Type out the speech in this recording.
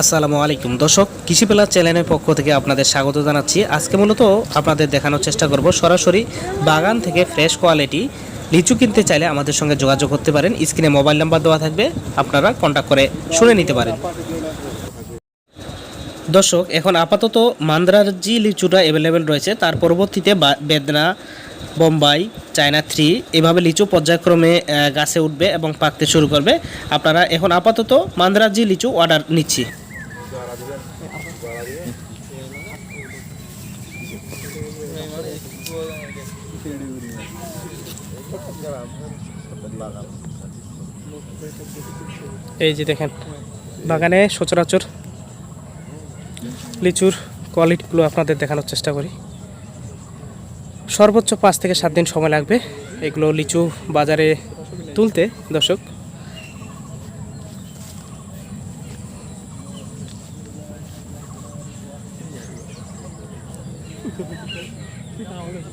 আসসালামু আলাইকুম। দর্শক কৃষি পেলার চ্যানেলের পক্ষ থেকে আপনাদের স্বাগত জানাচ্ছি। আজকে মূলত আপনাদের দেখানোর চেষ্টা করব সরাসরি বাগান থেকে ফ্রেশ কোয়ালিটি লিচু কিনতে চাইলে আমাদের সঙ্গে যোগাযোগ করতে পারেন। স্ক্রিনে মোবাইল নাম্বার দেওয়া থাকবে, আপনারা কন্ট্যাক্ট করে শুনে নিতে পারেন। দর্শক, এখন আপাতত মান্দ্রার জি লিচুটা অ্যাভেলেবেল রয়েছে। তার পরবর্তীতে বেদনা, বোম্বাই, চায়না থ্রি, এভাবে লিচু পর্যায়ক্রমে গাছে উঠবে এবং পাকতে শুরু করবে। আপনারা এখন আপাতত মান্দ্রার জি লিচু অর্ডার নিচ্ছি। এই যে দেখেন, বাগানে সচরাচর লিচুর কোয়ালিটিগুলো আপনাদের দেখানোর চেষ্টা করি। সর্বোচ্চ পাঁচ থেকে সাত দিন সময় লাগবে এগুলো লিচু বাজারে তুলতে। দর্শক Tawag.